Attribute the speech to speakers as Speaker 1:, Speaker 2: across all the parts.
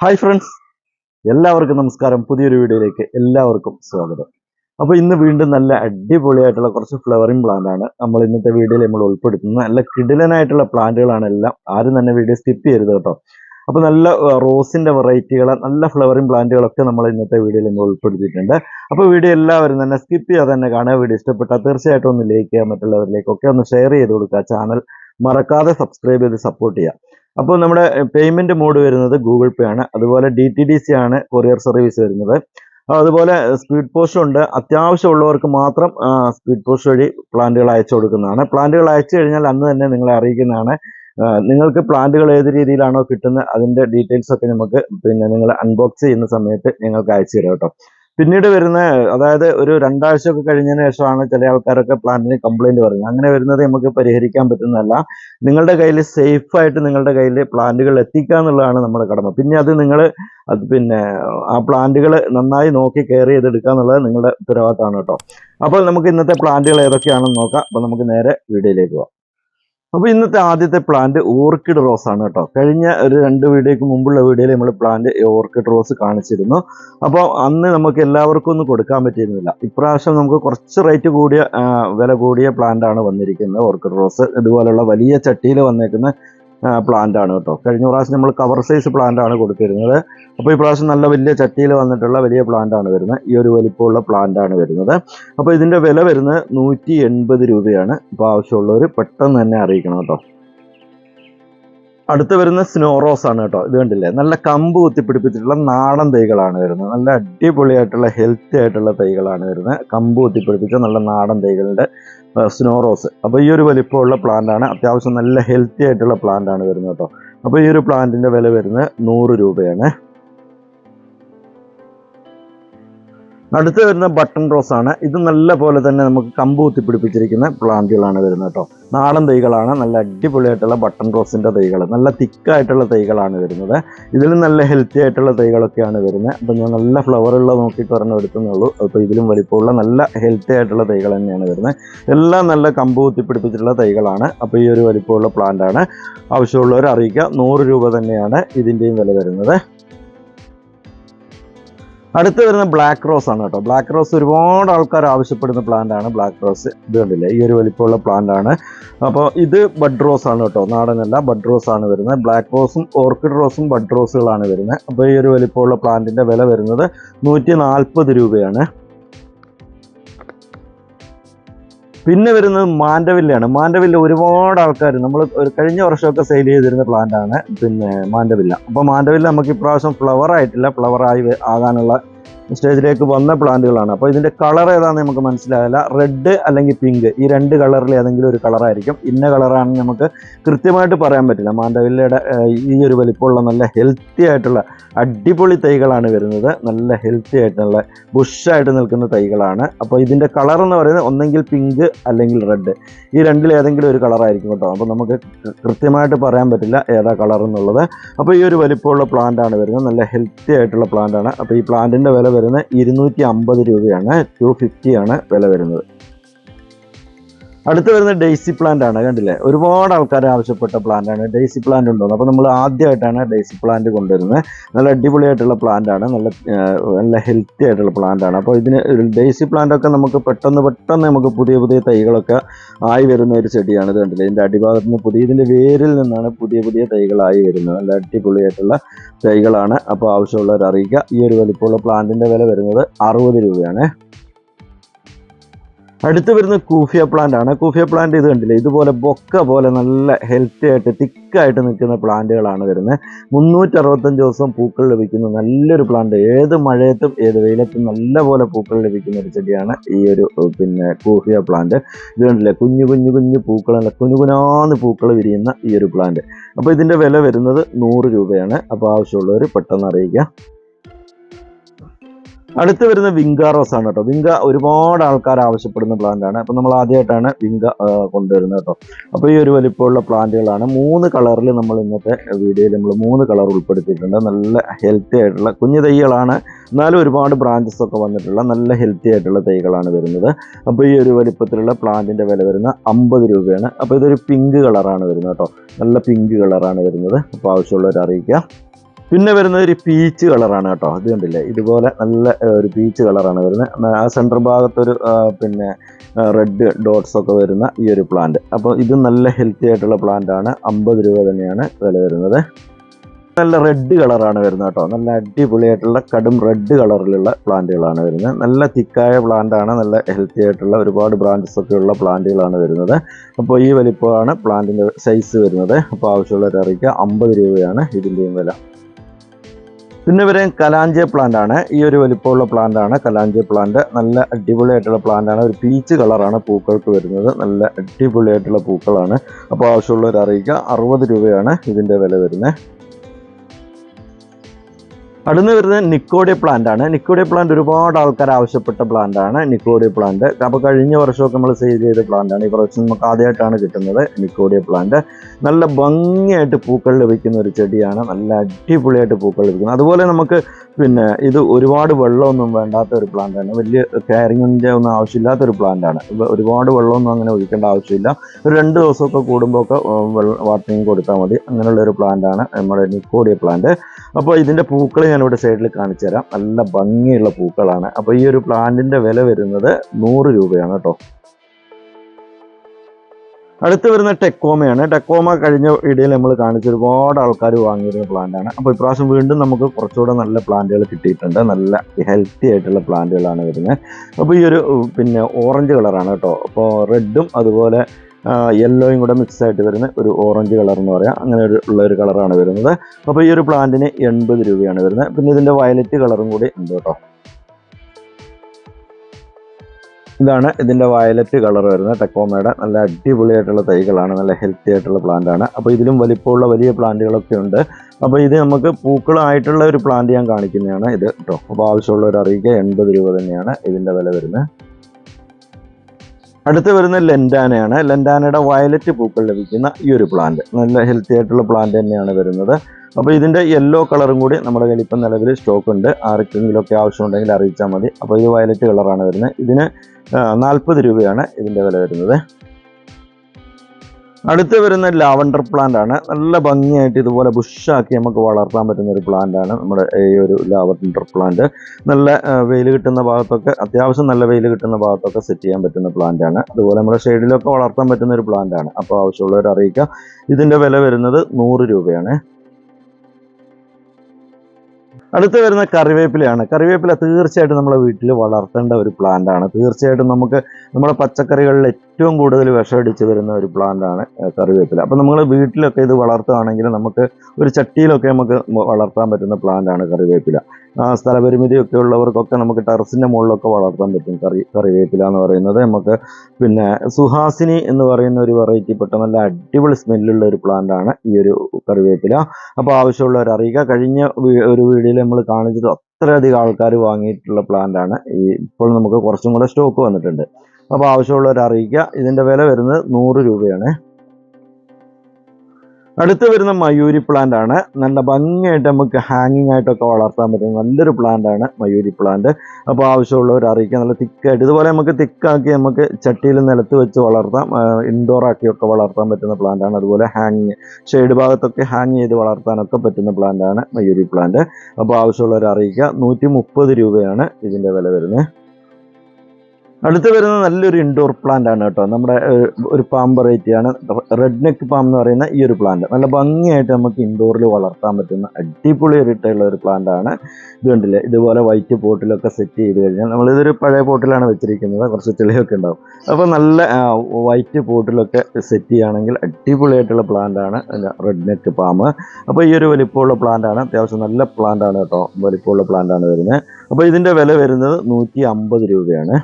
Speaker 1: Hi friends എല്ലാവർക്കും നമസ്കാരം. പുതിയൊരു വീഡിയോയിലേക്ക് എല്ലാവർക്കും സ്വാഗതം. അപ്പോൾ ഇന്ന് വീണ്ടും നല്ല അടിപൊളിയായിട്ടുള്ള കുറച്ച് ഫ്ലവറിംഗ് പ്ലാന്റ് ആണ്. നമ്മൾ ഇന്നത്തെ വീഡിയോയിൽ നമ്മൾ ഉൾപ്പെടുത്തുന്നത് നല്ല കിടിലനായിട്ടുള്ള പ്ലാന്റുകളാണ് എല്ലാം. ആരും തന്നെ വീഡിയോ സ്കിപ്പ് ചെയ്യരുത് കേട്ടോ. അപ്പോൾ നല്ല റോസിന്റെ വെറൈറ്റികൾ നല്ല ഫ്ലവറിംഗ് പ്ലാന്റുകളൊക്കെ നമ്മൾ ഇന്നത്തെ വീഡിയോയിൽ നമ്മൾ ഉൾപ്പെടുത്തിയിട്ടുണ്ട്. അപ്പോൾ വീഡിയോ എല്ലാവരും തന്നെ സ്കിപ്പ് ചെയ്യാതെ തന്നെ കാണുക. വീഡിയോ ഇഷ്ടപ്പെട്ടാൽ തീർച്ചയായിട്ടും ഒന്ന് ലൈക്ക് ചെയ്യുക. മറ്റുള്ളവരിലേക്കൊക്കെ ഒന്ന് ഷെയർ ചെയ്ത് കൊടുക്കുക. ചാനൽ മറക്കാതെ സബ്സ്ക്രൈബ് ചെയ്ത് സപ്പോർട്ട് ചെയ്യുക. അപ്പോൾ നമ്മുടെ പേയ്മെന്റ് മോഡ് വരുന്നത് ഗൂഗിൾ പേ ആണ്. അതുപോലെ ഡി ടി ഡി സി ആണ് കൊറിയർ സർവീസ് വരുന്നത്. അതുപോലെ സ്പീഡ് പോസ്റ്റ് ഉണ്ട്. അത്യാവശ്യമുള്ളവർക്ക് മാത്രം സ്പീഡ് പോസ്റ്റ് വഴി പ്ലാന്റുകൾ അയച്ചു കൊടുക്കുന്നതാണ്. പ്ലാന്റുകൾ അയച്ചു കഴിഞ്ഞാൽ അന്ന് തന്നെ നിങ്ങളെ അറിയിക്കുന്നതാണ്. നിങ്ങൾക്ക് പ്ലാന്റുകൾ ഏത് രീതിയിലാണോ കിട്ടുന്നത് അതിന്റെ ഡീറ്റെയിൽസ് ഒക്കെ നമുക്ക് പിന്നെ നിങ്ങൾ അൺബോക്സ് ചെയ്യുന്ന സമയത്ത് നിങ്ങൾക്ക് അയച്ചു തരാം കേട്ടോ. പിന്നീട് വരുന്ന അതായത് ഒരു രണ്ടാഴ്ചയൊക്കെ കഴിഞ്ഞതിന് ശേഷമാണ് ചില ആൾക്കാരൊക്കെ പ്ലാന്റിന് കംപ്ലൈന്റ് പറയുന്നത്. അങ്ങനെ വരുന്നത് നമുക്ക് പരിഹരിക്കാൻ പറ്റുന്നതല്ല. നിങ്ങളുടെ കയ്യിൽ സേഫ് ആയിട്ട് നിങ്ങളുടെ കയ്യിൽ പ്ലാന്റുകൾ എത്തിക്കുക എന്നുള്ളതാണ് നമ്മുടെ കടമ. പിന്നെ അത് നിങ്ങൾ അത് പിന്നെ ആ പ്ലാന്റുകൾ നന്നായി നോക്കി കെയർ ചെയ്തെടുക്കുക എന്നുള്ളത് നിങ്ങളുടെ ഉത്തരവാദിത്തമാണ് കേട്ടോ. അപ്പോൾ നമുക്ക് ഇന്നത്തെ പ്ലാന്റുകൾ ഏതൊക്കെയാണെന്ന് നോക്കാം. അപ്പോൾ നമുക്ക് നേരെ വീഡിയോയിലേക്ക് പോകാം. അപ്പോൾ ഇന്നത്തെ ആദ്യത്തെ പ്ലാന്റ് ഓർക്കിഡ് റോസ് ആണ് കേട്ടോ. കഴിഞ്ഞ ഒരു രണ്ട് വീഡിയോക്ക് മുമ്പുള്ള വീഡിയോയിൽ നമ്മൾ പ്ലാന്റ് ഓർക്കിഡ് റോസ് കാണിച്ചിരുന്നു. അപ്പോൾ അന്ന് നമുക്ക് എല്ലാവർക്കും ഒന്നും കൊടുക്കാൻ പറ്റിയിരുന്നില്ല. ഇപ്രാവശ്യം നമുക്ക് കുറച്ച് റേറ്റ് കൂടിയ വില കൂടിയ പ്ലാന്റ് ആണ് വന്നിരിക്കുന്നത് ഓർക്കിഡ് റോസ് ഇതുപോലുള്ള വലിയ ചട്ടിയിൽ വന്നേക്കുന്ന പ്ലാന്റ് ആണ് കേട്ടോ. കഴിഞ്ഞ പ്രാവശ്യം നമ്മൾ കവർ സൈസ് പ്ലാന്റ് ആണ് കൊടുത്തിരുന്നത്. അപ്പോൾ ഈ പ്രാവശ്യം നല്ല വലിയ ചട്ടിയിൽ വന്നിട്ടുള്ള വലിയ പ്ലാന്റ് ആണ് വരുന്നത്. ഈ ഒരു വലിപ്പമുള്ള പ്ലാന്റ് ആണ് വരുന്നത്. അപ്പോൾ ഇതിന്റെ വില വരുന്നത് നൂറ്റി എൺപത് രൂപയാണ്. അപ്പോൾ ആവശ്യമുള്ളവർ പെട്ടെന്ന് തന്നെ അറിയിക്കണം കേട്ടോ. അടുത്ത് വരുന്ന സ്നോ റോസ് ആണ് കേട്ടോ. ഇത് കണ്ടില്ലേ? നല്ല കമ്പ് കുത്തിപ്പിടിപ്പിച്ചിട്ടുള്ള നാടൻ തൈകളാണ് വരുന്നത്. നല്ല അടിപൊളിയായിട്ടുള്ള ഹെൽത്തി ആയിട്ടുള്ള തൈകളാണ് വരുന്നത്. കമ്പ് കുത്തിപ്പിടിപ്പിച്ച നല്ല നാടൻ തൈകളുടെ സ്നോ റോസ് അപ്പോൾ ഈ ഒരു വലിപ്പമുള്ള പ്ലാന്റ് ആണ്. അത്യാവശ്യം നല്ല ഹെൽത്തി ആയിട്ടുള്ള പ്ലാന്റ് ആണ് വരുന്നത് കേട്ടോ. അപ്പോൾ ഈ ഒരു പ്ലാന്റിന്റെ വില വരുന്നത് നൂറ് രൂപയാണ്. അടുത്ത് വരുന്ന ബട്ടൺ റോസ് ആണ്. ഇത് നല്ല പോലെ തന്നെ നമുക്ക് കമ്പ് പിടിപ്പിച്ചിരിക്കുന്ന പ്ലാന്റുകളാണ് വരുന്നത് കേട്ടോ. നാടൻ തൈകളാണ്. നല്ല അടിപൊളിയായിട്ടുള്ള ബട്ടൺ റോസിന്റെ തൈകൾ നല്ല തിക്കായിട്ടുള്ള തൈകളാണ് വരുന്നത്. ഇതിലും നല്ല ഹെൽത്തി ആയിട്ടുള്ള തൈകളൊക്കെയാണ് വരുന്നത്. അപ്പം ഞാൻ നല്ല ഫ്ലവറുള്ള നോക്കിയിട്ട് ഒരെണ്ണം എടുക്കുന്നുള്ളൂ അപ്പോൾ ഇതിലും വലിപ്പമുള്ള നല്ല ഹെൽത്തി ആയിട്ടുള്ള തൈകൾ തന്നെയാണ് വരുന്നത്. എല്ലാം നല്ല കമ്പ് പിടിപ്പിച്ചിട്ടുള്ള തൈകളാണ്. അപ്പോൾ ഈ ഒരു വലിപ്പമുള്ള പ്ലാന്റ് ആണ് ആവശ്യമുള്ളവർ അറിയിക്കുക നൂറ് രൂപ തന്നെയാണ് ഇതിന്റെയും വില വരുന്നത്. അടുത്ത് വരുന്ന ബ്ലാക്ക് റോസ് ആണ് കേട്ടോ. ബ്ലാക്ക് റോസ് ഒരുപാട് ആൾക്കാർ ആവശ്യപ്പെടുന്ന പ്ലാന്റ് ആണ്. ബ്ലാക്ക് റോസ് ഇത് കണ്ടില്ലേ ഈ ഒരു വലിപ്പമുള്ള പ്ലാന്റ് ആണ്. അപ്പോൾ ഇത് ബഡ് റോസ് ആണ് കേട്ടോ. നാടനല്ല ബഡ് റോസ് ആണ് വരുന്നത്. ബ്ലാക്ക് റോസും ഓർക്കിഡ് റോസും ബഡ് റോസുകളാണ് വരുന്നത്. അപ്പോൾ ഈ ഒരു വലിപ്പമുള്ള പ്ലാന്റിന്റെ വില വരുന്നത് നൂറ്റി രൂപയാണ്. പിന്നെ വരുന്നത് മാൻഡവില്ലയാണ്. മാൻഡവില്ല ഒരുപാട് ആൾക്കാർ നമ്മൾ ഒരു കഴിഞ്ഞ വർഷമൊക്കെ സെയിൽ ചെയ്തിരുന്ന പ്ലാന്റ് ആണ് പിന്നെ മാൻഡവില്ല. അപ്പോൾ മാൻഡവില്ല നമുക്ക് ഇപ്രാവശ്യം ഫ്ലവർ ആയിട്ടില്ല. ഫ്ലവർ ആയി ആകാനുള്ള സ്റ്റേജിലേക്ക് വന്ന പ്ലാന്റുകളാണ്. അപ്പോൾ ഇതിന്റെ കളർ ഏതാണെന്ന് നമുക്ക് മനസ്സിലാകില്ല റെഡ് അല്ലെങ്കിൽ പിങ്ക് ഈ രണ്ട് കളറിൽ ഏതെങ്കിലും ഒരു കളറായിരിക്കും ഇന്ന കളറാണെന്ന് നമുക്ക് കൃത്യമായിട്ട് പറയാൻ പറ്റില്ല. മാന്തവില്ലയുടെ ഈ ഒരു വലിപ്പമുള്ള നല്ല ഹെൽത്തി ആയിട്ടുള്ള അടിപൊളി തൈകളാണ് വരുന്നത്. നല്ല ഹെൽത്തി ആയിട്ടുള്ള ബുഷായിട്ട് നിൽക്കുന്ന തൈകളാണ്. അപ്പോൾ ഇതിന്റെ കളർ എന്ന് പറയുന്നത് ഒന്നെങ്കിൽ പിങ്ക് അല്ലെങ്കിൽ റെഡ് ഈ രണ്ടിൽ ഏതെങ്കിലും ഒരു കളറായിരിക്കും കേട്ടോ. അപ്പോൾ നമുക്ക് കൃത്യമായിട്ട് പറയാൻ പറ്റില്ല ഏതാ കളർ എന്നുള്ളത്. അപ്പോൾ ഈ ഒരു വലിപ്പമുള്ള പ്ലാന്റാണ് വരുന്നത്. നല്ല ഹെൽത്തി ആയിട്ടുള്ള പ്ലാന്റാണ് അപ്പോൾ ഈ പ്ലാന്റിന്റെ വില വരുന്നത് ഇരുന്നൂറ്റി അമ്പത് രൂപയാണ്. ടു ഫിഫ്റ്റിയാണ് വില വരുന്നത്. അടുത്ത് വരുന്ന ഡെയ്സി പ്ലാന്റ് ആണ് കണ്ടില്ലേ? ഒരുപാട് ആൾക്കാർ ആവശ്യപ്പെട്ട പ്ലാന്റ് ആണ്. ഡെയ്സി പ്ലാന്റ് ഉണ്ടോ? അപ്പോൾ നമ്മൾ ആദ്യമായിട്ടാണ് ഡെയ്സി പ്ലാന്റ് കൊണ്ടുവരുന്നത്. നല്ല അടിപൊളിയായിട്ടുള്ള പ്ലാന്റ് ആണ് നല്ല നല്ല ഹെൽത്തി ആയിട്ടുള്ള പ്ലാന്റ് ആണ്. അപ്പോൾ ഇതിന് ഡെയ്സി പ്ലാന്റ് ഒക്കെ നമുക്ക് പെട്ടെന്ന് പെട്ടെന്ന് നമുക്ക് പുതിയ പുതിയ തൈകളൊക്കെ ആയി വരുന്ന ഒരു ചെടിയാണ് ഇത് കണ്ടില്ലേ? ഇതിന്റെ അടിഭാഗത്ത് നിന്ന് പുതിയ ഇതിന്റെ വേരിൽ നിന്നാണ് പുതിയ പുതിയ തൈകളായി വരുന്നത്. നല്ല അടിപൊളിയായിട്ടുള്ള തൈകളാണ്. അപ്പോൾ ആവശ്യമുള്ളവർ അറിയിക്കുക ഈ ഒരു വലിപ്പമുള്ള പ്ലാന്റിന്റെ വില വരുന്നത് അറുപത് രൂപയാണ്. അടുത്ത് വരുന്ന കൂഫിയ പ്ലാന്റ് ആണ്. കൂഫിയ പ്ലാന്റ് ഇത് കണ്ടില്ലേ? ഇതുപോലെ ബൊക്ക പോലെ നല്ല ഹെൽത്തി ആയിട്ട് തിക്കായിട്ട് നിൽക്കുന്ന പ്ലാന്റുകളാണ് വരുന്നത്. മുന്നൂറ്റി അറുപത്തഞ്ച് ദിവസം പൂക്കൾ ലഭിക്കുന്ന നല്ലൊരു പ്ലാന്റ് ഏത് മഴയത്തും ഏത് വെയിലത്തും നല്ല പോലെ പൂക്കൾ ലഭിക്കുന്ന ഒരു ചെടിയാണ് ഈ ഒരു പിന്നെ കൂഫിയ പ്ലാന്റ് ഇത് കണ്ടില്ലേ? കുഞ്ഞു കുഞ്ഞു കുഞ്ഞു പൂക്കളല്ല കുഞ്ഞു കുഞ്ഞാന്ന് പൂക്കൾ വിരിയുന്ന ഈ ഒരു പ്ലാന്റ് അപ്പോൾ ഇതിന്റെ വില വരുന്നത് നൂറ് രൂപയാണ്. അപ്പോൾ ആവശ്യമുള്ളവർ പെട്ടെന്ന് അറിയിക്കുക. അടുത്ത് വരുന്ന വിങ്ക റോസ് ആണ് കേട്ടോ. വിങ്ക ഒരുപാട് ആൾക്കാർ ആവശ്യപ്പെടുന്ന പ്ലാന്റ് ആണ്. അപ്പൊ നമ്മൾ ആദ്യമായിട്ടാണ് വിങ്ക കൊണ്ടുവരുന്നത് കേട്ടോ. അപ്പോൾ ഈ ഒരു വലിപ്പമുള്ള പ്ലാന്റുകളാണ് മൂന്ന് കളറിൽ നമ്മൾ ഇന്നത്തെ വീഡിയോയിൽ നമ്മൾ മൂന്ന് കളർ ഉൾപ്പെടുത്തിയിട്ടുണ്ട്. നല്ല ഹെൽത്തി ആയിട്ടുള്ള കുഞ്ഞു തൈകളാണ്. എന്നാലും ഒരുപാട് ബ്രാഞ്ചസ് ഒക്കെ വന്നിട്ടുള്ള നല്ല ഹെൽത്തി ആയിട്ടുള്ള തൈകളാണ് വരുന്നത്. അപ്പോൾ ഈ ഒരു വലിപ്പത്തിലുള്ള പ്ലാന്റിന്റെ വില വരുന്ന അമ്പത് രൂപയാണ്. അപ്പോൾ ഇതൊരു പിങ്ക് കളറാണ് വരുന്നത് കേട്ടോ. നല്ല പിങ്ക് കളറാണ് വരുന്നത്. അപ്പോൾ ആവശ്യമുള്ളവർ അറിയിക്കുക പിന്നെ വരുന്നത് ഒരു പീച്ച് കളറാണ് കേട്ടോ. ഇത് കണ്ടില്ലേ? ഇതുപോലെ നല്ല ഒരു പീച്ച് കളറാണ് വരുന്നത്. ആ സെന്റർ ഭാഗത്തൊരു പിന്നെ റെഡ് ഡോട്ട്സ് ഒക്കെ വരുന്ന ഈ ഒരു പ്ലാന്റ് അപ്പോൾ ഇത് നല്ല ഹെൽത്തി ആയിട്ടുള്ള പ്ലാന്റ് ആണ്. അമ്പത് രൂപ തന്നെയാണ് വില വരുന്നത്. നല്ല റെഡ് കളറാണ് വരുന്നത് കേട്ടോ. നല്ല അടിപൊളിയായിട്ടുള്ള കടും റെഡ് കളറിലുള്ള പ്ലാന്റുകളാണ് വരുന്നത്. നല്ല തിക്കായ പ്ലാന്റാണ് നല്ല ഹെൽത്തി ആയിട്ടുള്ള ഒരുപാട് ബ്രാഞ്ചസ് ഒക്കെ ഉള്ള പ്ലാന്റുകളാണ് വരുന്നത്. അപ്പോൾ ഈ വലിപ്പമാണ് പ്ലാന്റിന്റെ സൈസ് വരുന്നത്. അപ്പോൾ ആവശ്യമുള്ളവരറിയിക്കുക അമ്പത് രൂപയാണ് ഇതിന്റെയും വില. പിന്നെ ഇവരെ കലാഞ്ചെ പ്ലാന്റ് ആണ്. ഈ ഒരു വലിപ്പമുള്ള പ്ലാന്റ് ആണ്. കലാഞ്ചെ പ്ലാന്റ് നല്ല അടിപൊളിയായിട്ടുള്ള പ്ലാന്റ് ആണ്. ഒരു പീച്ച് കളറാണ് പൂക്കൾക്ക് വരുന്നത്. നല്ല അടിപൊളിയായിട്ടുള്ള പൂക്കളാണ്. അപ്പോൾ ആവശ്യമുള്ളവർ അറിയിക്കുക. അറുപത് രൂപയാണ് ഇതിന്റെ വില വരുന്നത്. അടുന്ന് വരുന്നത് നിക്കോഡിയ പ്ലാന്റ് ആണ്. നിക്കോഡിയ പ്ലാന്റ് ഒരുപാട് ആൾക്കാർ ആവശ്യപ്പെട്ട പ്ലാന്റ് ആണ് നിക്കോഡിയ പ്ലാന്റ് അപ്പോൾ കഴിഞ്ഞ വർഷമൊക്കെ നമ്മൾ സെയിൽ ചെയ്ത പ്ലാന്റ് ആണ്. ഈ പ്രാവശ്യം നമുക്ക് ആദ്യമായിട്ടാണ് കിട്ടുന്നത് നിക്കോഡിയ പ്ലാന്റ് നല്ല ഭംഗിയായിട്ട് പൂക്കൾ ലഭിക്കുന്ന ഒരു ചെടിയാണ്. നല്ല അടിപൊളിയായിട്ട് പൂക്കൾ ലഭിക്കുന്നത്. അതുപോലെ നമുക്ക് പിന്നെ ഇത് ഒരുപാട് വെള്ളമൊന്നും വേണ്ടാത്ത ഒരു പ്ലാന്റാണ് വലിയ കെയറിങ്ങിന്റെ ഒന്നും ആവശ്യമില്ലാത്ത ഒരു പ്ലാന്റാണ് ഒരുപാട് വെള്ളമൊന്നും അങ്ങനെ ഒഴിക്കേണ്ട ആവശ്യമില്ല. ഒരു രണ്ട് ദിവസമൊക്കെ കൂടുമ്പോൾ ഒക്കെ വാട്ടറിങ് കൊടുത്താൽ മതി. അങ്ങനെയുള്ള ഒരു പ്ലാന്റ് ആണ് നമ്മുടെ നിക്കോഡിയ പ്ലാന്റ് അപ്പോൾ ഇതിന്റെ പൂക്കൾ ഞാനിവിടെ സൈഡിൽ കാണിച്ചു തരാം. നല്ല ഭംഗിയുള്ള പൂക്കളാണ്. അപ്പോൾ ഈ ഒരു പ്ലാന്റിന്റെ വില വരുന്നത് നൂറ് രൂപയാണ് കേട്ടോ. അടുത്ത് വരുന്ന ടെക്കോമയാണ്. ടെക്കോമ കഴിഞ്ഞ ഇടയിൽ നമ്മൾ കാണിച്ച ഒരുപാട് ആൾക്കാർ വാങ്ങിയിരുന്ന പ്ലാന്റാണ് അപ്പോൾ ഇപ്രാവശ്യം വീണ്ടും നമുക്ക് കുറച്ചുകൂടെ നല്ല പ്ലാന്റുകൾ കിട്ടിയിട്ടുണ്ട്. നല്ല ഹെൽത്തി ആയിട്ടുള്ള പ്ലാന്റുകളാണ് വരുന്നത്. അപ്പോൾ ഈ ഒരു പിന്നെ ഓറഞ്ച് കളറാണ് കേട്ടോ. അപ്പോൾ റെഡും അതുപോലെ യെല്ലോയും കൂടെ മിക്സ് ആയിട്ട് വരുന്ന ഒരു ഓറഞ്ച് കളർ എന്ന് പറയാം. അങ്ങനെ ഒരു ഉള്ള ഒരു കളറാണ് വരുന്നത്. അപ്പോൾ ഈ ഒരു പ്ലാന്റിന് എൺപത് രൂപയാണ് വരുന്നത്. പിന്നെ ഇതിന്റെ വയലറ്റ് കളറും കൂടി ഉണ്ട് കേട്ടോ. ഇതാണ് ഇതിന്റെ വയലറ്റ് കളർ വരുന്നത്. ടെക്കോമയുടെ നല്ല അടിപൊളിയായിട്ടുള്ള തൈകളാണ്. നല്ല ഹെൽത്തി ആയിട്ടുള്ള പ്ലാന്റ് ആണ്. അപ്പോൾ ഇതിലും വലിപ്പമുള്ള വലിയ പ്ലാന്റുകളൊക്കെ ഉണ്ട്. അപ്പോൾ ഇത് നമുക്ക് പൂക്കളായിട്ടുള്ള ഒരു പ്ലാന്റ് ഞാൻ കാണിക്കുന്നതാണ്. ഇത് കേട്ടോ അപ്പോൾ ആവശ്യമുള്ളവർ അറിയിക്കുക. എൺപത് രൂപ തന്നെയാണ് ഇതിന്റെ വില വരുന്നത്. അടുത്ത് വരുന്ന ലെൻഡാനയാണ്. ലെൻഡാനയുടെ വയലറ്റ് പൂക്കൾ ലഭിക്കുന്ന ഈ ഒരു പ്ലാന്റ് നല്ല ഹെൽത്തി ആയിട്ടുള്ള പ്ലാന്റ് തന്നെയാണ് വരുന്നത്. അപ്പോൾ ഇതിന്റെ യെല്ലോ കളറും കൂടി നമ്മുടെ കയ്യിൽ ഇപ്പം നിലവിൽ സ്റ്റോക്ക് ഉണ്ട്. ആർക്കെങ്കിലും ഒക്കെ ആവശ്യമുണ്ടെങ്കിൽ അറിയിച്ചാൽ മതി. അപ്പോൾ ഇത് വയലറ്റ് കളറാണ് വരുന്നത്. ഇതിന് നാൽപ്പത് രൂപയാണ് ഇതിന്റെ വില വരുന്നത്. അടുത്ത് വരുന്ന ലാവണ്ടർ പ്ലാന്റ് ആണ്. നല്ല ഭംഗിയായിട്ട് ഇതുപോലെ ബുഷാക്കി നമുക്ക് വളർത്താൻ പറ്റുന്ന ഒരു പ്ലാന്റ് ആണ് നമ്മുടെ ഈ ഒരു ലാവണ്ടർ പ്ലാന്റ് നല്ല വെയിൽ കിട്ടുന്ന ഭാഗത്തൊക്കെ അത്യാവശ്യം നല്ല വെയിൽ കിട്ടുന്ന ഭാഗത്തൊക്കെ സെറ്റ് ചെയ്യാൻ പറ്റുന്ന പ്ലാന്റ് ആണ്. അതുപോലെ നമ്മുടെ ഷെയ്ഡിലൊക്കെ വളർത്താൻ പറ്റുന്ന ഒരു പ്ലാന്റ് ആണ്. അപ്പോൾ ആവശ്യമുള്ളവർ അറിയിക്കുക ഇതിന്റെ വില വരുന്നത് നൂറ് രൂപയാണ്. അടുത്ത് വരുന്ന കറിവേപ്പിലയാണ്. കറിവേപ്പില തീർച്ചയായിട്ടും നമ്മുടെ വീട്ടിൽ വളർത്തേണ്ട ഒരു പ്ലാന്റ് ആണ്. തീർച്ചയായിട്ടും നമുക്ക് നമ്മുടെ പച്ചക്കറികളിൽ ഏറ്റവും കൂടുതൽ വിഷമടിച്ച് വരുന്ന ഒരു പ്ലാന്റ് ആണ് കറിവേപ്പില. അപ്പോൾ നമ്മൾ വീട്ടിലൊക്കെ ഇത് വളർത്തുകയാണെങ്കിൽ നമുക്ക് ഒരു ചട്ടിയിലൊക്കെ നമുക്ക് വളർത്താൻ പറ്റുന്ന പ്ലാന്റ് ആണ് കറിവേപ്പില. സ്ഥലപരിമിതിയൊക്കെ ഉള്ളവർക്കൊക്കെ നമുക്ക് ടെറസിന്റെ മുകളിലൊക്കെ വളർത്താൻ പറ്റും കറി കറിവേപ്പില എന്ന് പറയുന്നത്. നമുക്ക് പിന്നെ സുഹാസിനി എന്ന് പറയുന്ന ഒരു വെറൈറ്റിപ്പെട്ട നല്ല അടിപൊളി സ്മെല്ലുള്ള ഒരു പ്ലാന്റ് ആണ് ഈ ഒരു കറിവേപ്പില. അപ്പോൾ ആവശ്യമുള്ളവർ അറിയുക കഴിഞ്ഞ ഒരു വീഡിയോയിൽ നമ്മൾ കാണിച്ചത് അത്രയധികം ആൾക്കാർ വാങ്ങിയിട്ടുള്ള പ്ലാന്റ് ആണ്. ഈ ഇപ്പോൾ നമുക്ക് കുറച്ചും കൂടെ സ്റ്റോക്ക് വന്നിട്ടുണ്ട്. അപ്പോൾ ആവശ്യമുള്ളവർ അറിയിക്കുക. ഇതിന്റെ വില വരുന്നത് നൂറ് രൂപയാണ്. അടുത്ത് വരുന്ന മയൂരി പ്ലാന്റ് ആണ്. നല്ല ഭംഗിയായിട്ട് നമുക്ക് ഹാങ്ങിങ് ആയിട്ടൊക്കെ വളർത്താൻ പറ്റുന്ന നല്ലൊരു പ്ലാന്റ് ആണ് മയൂരി പ്ലാന്റ് അപ്പോൾ ആവശ്യമുള്ളവർ അറിയിക്കുക നല്ല തിക്കായിട്ട് ഇതുപോലെ നമുക്ക് തിക്കാക്കി നമുക്ക് ചട്ടിയിൽ നിലത്ത് വെച്ച് വളർത്താം. ഇൻഡോർ ആക്കിയൊക്കെ വളർത്താൻ പറ്റുന്ന പ്ലാന്റ് ആണ്. അതുപോലെ ഹാങ്ങിങ് ഷെയ്ഡ് ഭാഗത്തൊക്കെ ഹാങ് ചെയ്ത് വളർത്താനൊക്കെ പറ്റുന്ന പ്ലാന്റ് ആണ് മയൂരി പ്ലാന്റ് അപ്പോൾ ആവശ്യമുള്ളവർ അറിയിക്കുക നൂറ്റി രൂപയാണ് ഇതിന്റെ വില വരുന്നത്. അടുത്ത് വരുന്ന നല്ലൊരു ഇൻഡോർ പ്ലാന്റ് ആണ് കേട്ടോ. നമ്മുടെ ഒരു പാം വെറൈറ്റി ആണ്. റെഡ് നെക്ക് പാം എന്ന് പറയുന്ന ഈ ഒരു പ്ലാന്റ് നല്ല ഭംഗിയായിട്ട് നമുക്ക് ഇൻഡോറിൽ വളർത്താൻ പറ്റുന്ന അടിപൊളി റിട്ടുള്ള ഒരു പ്ലാന്റ് ആണ്. ഇത് കണ്ടില്ലേ? ഇതുപോലെ വൈറ്റ് പോട്ടിലൊക്കെ സെറ്റ് ചെയ്ത് കഴിഞ്ഞാൽ നമ്മളിതൊരു പഴയ പോട്ടിലാണ് വെച്ചിരിക്കുന്നത്. കുറച്ച് ചെളിയൊക്കെ ഉണ്ടാവും. അപ്പോൾ നല്ല വൈറ്റ് പോട്ടിലൊക്കെ സെറ്റ് ചെയ്യുകയാണെങ്കിൽ അടിപൊളിയായിട്ടുള്ള പ്ലാന്റ് ആണ് റെഡ് നെക്ക് പാം അപ്പോൾ ഈ ഒരു വലിപ്പമുള്ള പ്ലാന്റ് ആണ്. അത്യാവശ്യം നല്ല പ്ലാന്റ് ആണ് കേട്ടോ. വലിപ്പമുള്ള പ്ലാന്റ് ആണ് വരുന്നത്. അപ്പോൾ ഇതിന്റെ വില വരുന്നത് നൂറ്റി രൂപയാണ്.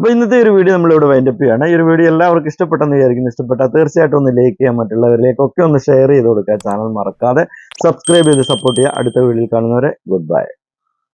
Speaker 1: അപ്പൊ ഇന്നത്തെ ഒരു വീഡിയോ നമ്മളിവിടെ വൈൻഡപ്പ് ചെയ്യാണ് ഈ ഒരു വീഡിയോ എല്ലാവർക്കും ഇഷ്ടപ്പെട്ടെന്ന് വിചാരിക്കുന്നു. ഇഷ്ടപ്പെട്ടാൽ തീർച്ചയായിട്ടും ഒന്ന് ലൈക്ക് ചെയ്യാൻ മറ്റുള്ളവരിലേക്കൊക്കെ ഒന്ന് ഷെയർ ചെയ്ത് കൊടുക്കുക. ചാനൽ മറക്കാതെ സബ്സ്ക്രൈബ് ചെയ്ത് സപ്പോർട്ട് ചെയ്യുക. അടുത്ത വീഡിയോയിൽ കാണുന്നവരെ ഗുഡ് ബൈ